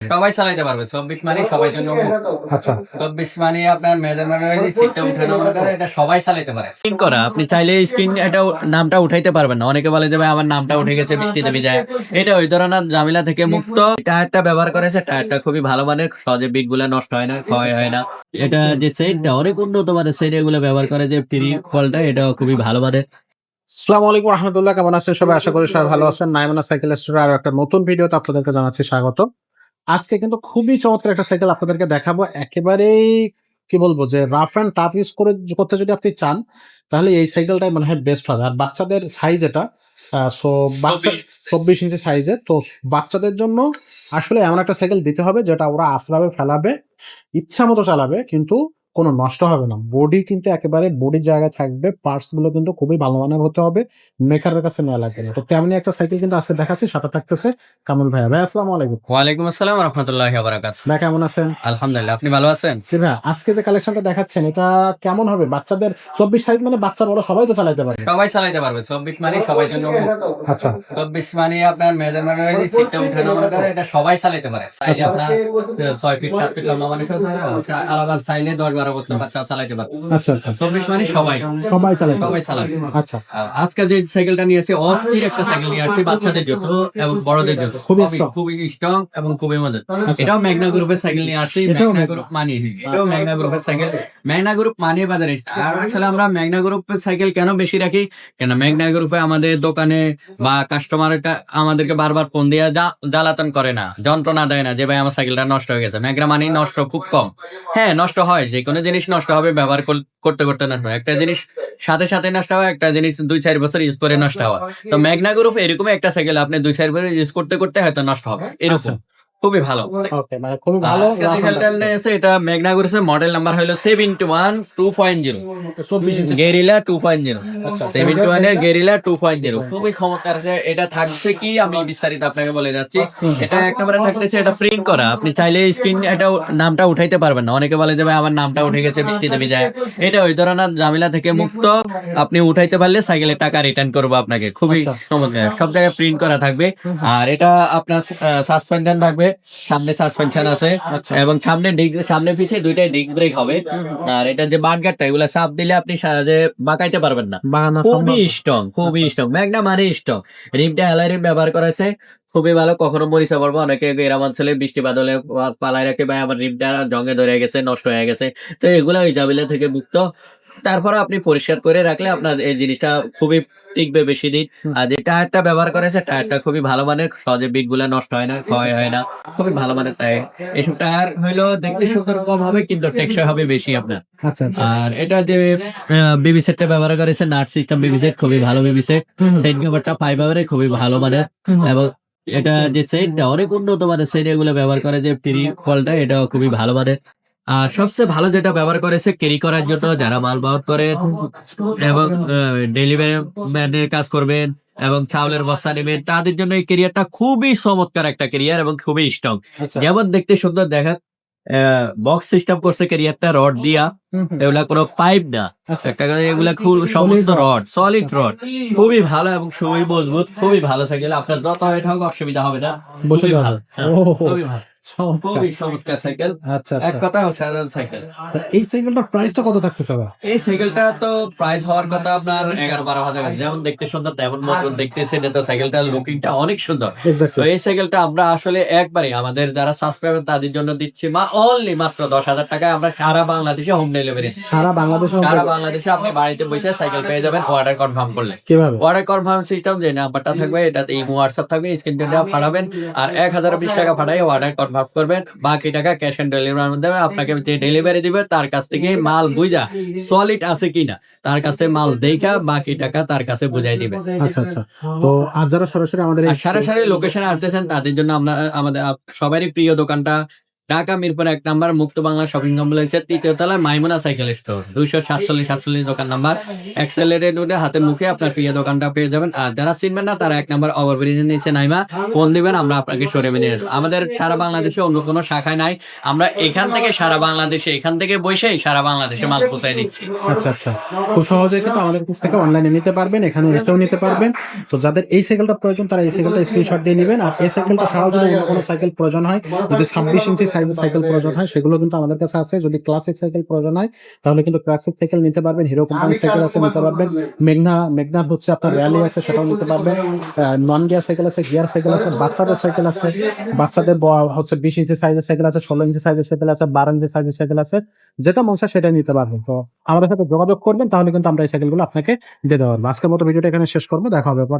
সবাই চালাইতে পারবে। চব্বিশ মানে সবাই জন্য আচ্ছা। চব্বিশ মানে আপনার মেজারমেন্ট সিটটা উঠানো এটা সবাই চালাইতে পারে। স্ক্রিন করা আপনি চাইলে স্ক্রিন এটা নামটা উঠাইতে পারবেন না। অনেকে বলে যে আমার নামটা উঠে গেছে এটা ওই ধরনের ঝামেলা থেকে মুক্ত। টায়ারটা ব্যবহার করেছে টায়ারটা খুবই ভালো মানের সহজে বিটগুলা নষ্ট হয় না ক্ষয় হয় না। এটা যে সেটটা অনেক উন্নত মানের সেট এগুলো ব্যবহার করে যে ফ্রি ফলটা এটা খুবই ভালো মানের। আসসালামু আলাইকুম রহমতুল্লাহ কেমন আছেন সবাই? আশা করি সবাই ভালো আছেন। নাইমানা সাইকেল স্টোরে আরও একটা নতুন ভিডিওতে আপনাদেরকে জানাচ্ছি স্বাগত আজকে কিন্তু খুবই চমৎকার একটা সাইকেল আপনাদেরকে দেখাবো। একেবারেই কি বলব যে রাফ অ্যান্ড টাফ ইউজ করে করতে যদি আপনি চান তাহলে এই সাইকেলটাই মনে হয় বেস্ট হবে। আর বাচ্চাদের সাইজ এটা সো বাচ্চা চব্বিশ ইঞ্চি সাইজে তো বাচ্চাদের জন্য আসলে এমন একটা সাইকেল দিতে হবে যেটা ওরা আসরাবে ফেলাবে ইচ্ছা মতো চালাবে কিন্তু কোনো নষ্ট হবে না। বডি কিন্তু একেবারে বডির জায়গায় থাকবে পার্টসগুলো কিন্তু খুবই ভালো মানের হতে হবে মেকারের কাছে নেওয়া লাগবে না। তো তেমনি একটা সাইকেল কিন্তু আজকে দেখাচ্ছি সাথে থাকতেছে কামল ভাইয়া। ভাই আসসালামু আলাইকুম। ওয়ালাইকুম আসসালাম রহমতুল্লাহ বারাকাত ভাই কেমন আছেন? আলহামদুলিল্লাহ আপনি ভালো আছেন? জি ভাই আজকে যে কালেকশনটা দেখাচ্ছেন এটা কেমন হবে? বাচ্চাদের চব্বিশ সাইজ মানে বাচ্চা বড় সবাই তো চালাতে পারে সবাই চালাইতে পারবে চব্বিশ মানে সবাই জন্য আচ্ছা। চব্বিশ মানে আপনার মেজারমেন্ট হয়েছে সিটটা উঠানো মনে এটা সবাই চালাইতে পারে। আপনার ছয় ফিট সাত ফিট লম্বা মানুষ আলাদা চাইলে দশ বারো বছর বাচ্চা চালাইতে পারবে। আচ্ছা আচ্ছা। চব্বিশ মানে সবাই। সবাই সবাই চালাবে। আচ্ছা। আজকে যে সাইকেলটা নিয়েছে অস্থির একটা সাইকেল নিয়ে আসছে বাচ্চাদের জন্য এবং বড়দের জন্য। খুবই খুবই স্ট্রং এবং খুবই মজার। আচ্ছা। এটাও ম্যাগনা গ্রুপের সাইকেল নিয়ে ম্যাগনা। গ্রুপ মানিয়ে এটাও ম্যাগনা গ্রুপের সাইকেল। ম্যাগনা গ্রুপ বাজারে আর আসলে আমরা ম্যাগনা গ্রুপের সাইকেল কেন বেশি রাখি? কেন ম্যাগনা গ্রুপে আমাদের দোকানে বা কাস্টমারটা আমাদেরকে বারবার ফোন দিয়ে জ্বালাতন করে না যন্ত্রণা দেয় না যে ভাই আমার সাইকেলটা নষ্ট হয়ে গেছে। ম্যাগনা মানি নষ্ট খুব কম। হ্যাঁ নষ্ট হয় যে কোনো জিনিস নষ্ট হবে, ব্যবহার করতে করতে নষ্ট হয় একটা জিনিস সাথে সাথে নষ্ট হয় একটা জিনিস দুই, চার বছর ইউজ করে নষ্ট হয় তো ম্যাগনা গ্রুপ এরকম একটা সাইকেল আপনি দুই, চার বছর ইউজ করতে করতে হয়তো নষ্ট হবে। এরকম। খুবই ভালো। ওকে মানে খুবই ভালো এটা মেঘনা গ্রুপের মডেল নাম্বার হলো seventy one two point zero চব্বিশ inch. Guerrilla two point zero আচ্ছা সেভেন্টি ওয়ানের গেরিলা টু পয়েন্ট জিরো খুবই ক্ষমতার আছে এটা থাকছে কি আমি বিস্তারিত আপনাকে বলে যাচ্ছি। এটা একেবারে থাকতেছে এটা প্রিন্ট করা। আপনি চাইলে স্ক্রিন এটা নামটা উঠাইতে পারবেন না। অনেকে বলে যে ভাই আমার নামটা উঠে গেছে বৃষ্টি বৃষ্টিতে ভিজায় এটা ওই ধরনের ঝামেলা থেকে মুক্ত। আপনি উঠাইতে পারলে সাইকেলের টাকা রিটার্ন করব আপনাকে। খুবই আচ্ছা। সব জায়গায় প্রিন্ট করা থাকবে। আর এটা আপনার সাসপেনশন থাকবে। সামনে সাসপেনশন আছে আচ্ছা। এবং সামনে ডিস্ক সামনে পিছে দুইটাই ডিস্ক ব্রেক হবে। আর এটা যে বাটগারটা এগুলো চাপ দিলে আপনি সারাজে বাঁকাইতে পারবেন না। খুবই স্ট্রং খুবই আচ্ছা। স্ট্রং ম্যাগনা মানে স্ট্রং রিমটা অ্যালাই রিম ব্যবহার করেছে। খুবই ভালো। কখনো মরিচা পড়ব। অনেকে গ্রাম অঞ্চলে বৃষ্টি বাদলে পালায় রাখে। ভাই আমার রিমটা জঙ্গে ধরে গেছে নষ্ট হয়ে গেছে। তো এগুলো ওই জাবিলা থেকে মুক্ত। তারপরে আপনি পরিষ্কার করে রাখলে আপনার এই জিনিসটা খুবই টিকবে বেশি দিন। আর যে টায়ারটা ব্যবহার করেছে টায়ারটা খুবই ভালো মানের। সহজে বিটগুলা নষ্ট হয় না ক্ষয় হয় না। খুবই ভালো মানের টায়ার। এইসব টায়ার হইল দেখতে সুন্দর কম হবে কিন্তু টেকসই হবে বেশি আপনার। আচ্ছা আচ্ছা। আর এটা যে বিবি সেটটা ব্যবহার করেছে নাট সিস্টেম বিবি সেট খুবই ভালো বিবি সেট সেট কভারটা ফাইবারের খুবই ভালো মানের। এবং এটা যে সেটটা অনেক উন্নত মানের সেট এগুলো ব্যবহার করে যে ফ্রি ফলটা এটাও খুবই ভালো মানে আর সবচেয়ে ভালো যেটা ব্যবহার করেছে ক্যারি করার জন্য যারা মাল বহন করে এবং ডেলিভারি ম্যানের কাজ করবেন এবং চাউলের বস্তা নেবেন তাদের জন্য এই কেরিয়ারটা খুবই চমৎকার একটা কেরিয়ার এবং খুবই স্ট্রং আচ্ছা। যেমন দেখতে সুন্দর দেখা বক্স সিস্টেম করছে কেরিয়ারটা রড দিয়া। এগুলা কোনো পাইপ না। আচ্ছা। একটা কথা এগুলা খুব সমস্ত রড সলিড। রড খুবই ভালো এবং খুবই মজবুত খুবই ভালো সাইকেল। আপনার যত হয়ে থাকুক অসুবিধা হবে না। বসে খুবই ভালো। হ্যাঁ, খুবই ভালো। চমৎকার। চমৎকার সাইকেল আচ্ছা এক আচ্ছা। কথা সাধারণ সাইকেল এই সাইকেলটার প্রাইসটা কত থাকতেছে এই সাইকেলটা তো প্রাইস হওয়ার কথা আপনার এগারো বারো হাজার যেমন দেখতে সুন্দর তেমন মতন দেখতেছেন তো সাইকেলটার লুকিংটা অনেক সুন্দর। তো এই সাইকেলটা আমরা আসলে একবারে আমাদের যারা সাবস্ক্রাইবার তাদের জন্য দিচ্ছি মা অনলি মাত্র দশ হাজার টাকায় আমরা সারা বাংলাদেশে হোম ডেলিভারি সারা বাংলাদেশে সারা বাংলাদেশে আপনি বাড়িতে বসে সাইকেল পেয়ে যাবেন অর্ডার কনফার্ম করলে। কীভাবে? অর্ডার কনফার্ম সিস্টেম যে নাম্বারটা থাকবে এটাতে ইমো হোয়াটসঅ্যাপ থাকবে স্ক্রিনটা ফাটাবেন আর এক হাজার বিশ টাকা ফাটাই অর্ডার কনফার্ম করবেন বাকি টাকা ক্যাশ অন ডেলিভারির মধ্যে আপনাকে যে ডেলিভারি দিবে তার কাছ থেকে মাল বুঝা সলিড আছে কিনা তার কাছ থেকে মাল দেখা বাকি টাকা তার কাছে বুঝাই দিবে। আচ্ছা আচ্ছা। তো আর যারা সরাসরি আমাদের সরাসরি সারা সারি লোকেশনে আসতেছেন তাদের জন্য আমরা আমাদের সবারই প্রিয় দোকানটা ঢাকা, মিরপুর এক নাম্বার, মুক্ত বাংলা শপিং কমপ্লেক্সের তৃতীয় তলায় মাইমুনা সাইকেল স্টোর দুইশো সাতচল্লিশ সাতচল্লিশ দোকান নাম্বার। এক্সেলারেট উঠে হাতের মুখে আপনার প্রিয় দোকানটা পেয়ে যাবেন। আর যারা চিনবেন না, তারা এক নাম্বার ওভারব্রিজের নিচে নাইমা, ফোন দিবেন, আমরা আপনাকে শোরুমে নিয়ে। আমাদের সারা বাংলাদেশে অন্য কোনো শাখায় নাই। আমরা এখান থেকে সারা বাংলাদেশে, এখান থেকে বসেই সারা বাংলাদেশে মাল পৌঁছায় দিচ্ছি। আচ্ছা আচ্ছা। খুব সহজে কিন্তু আমাদের কাছ থেকে অনলাইনে নিতে পারবেন, এখানে এসেও নিতে পারবেন। তো যাদের এই সাইকেলটা প্রয়োজন, তারা এই সাইকেলটা স্ক্রিনশট দিয়ে নেবেন। আর এই সাইকেলটা ছাড়াও যদি অন্য কোনো সাইকেল প্রয়োজন হয়, যদি ছাব্বিশ ইঞ্চি সাইজের সাইকেল প্রয়োজন হয় সেগুলো কিন্তু আমাদের কাছে আছে। যদি ক্লাসিক সাইকেল প্রয়োজন হয় তাহলে কিন্তু ক্লাসিক সাইকেল নিতে পারবেন হিরো কোম্পানির সাইকেল আছে নিতে পারবেন। মেঘনা মেঘনার হচ্ছে আপনার র্যালি আছে সেটাও নিতে পারবেন। নন গিয়ার সাইকেল আছে গিয়ার সাইকেল আছে বাচ্চাদের সাইকেল আছে বাচ্চাদের হচ্ছে বিশ ইঞ্চি সাইজের সাইকেল আছে ষোলো ইঞ্চি সাইজের সাইকেল আছে বারো ইঞ্চি সাইজের সাইকেল আছে যেটা মন চায় সেটা নিতে পারবেন। তো আমাদের সাথে যোগাযোগ করবেন তাহলে কিন্তু আমরা এই সাইকেলগুলো আপনাকে দিয়ে দেওয়া পারব। আজকের মতো ভিডিওটা এখানে শেষ করব দেখা হবে পরে।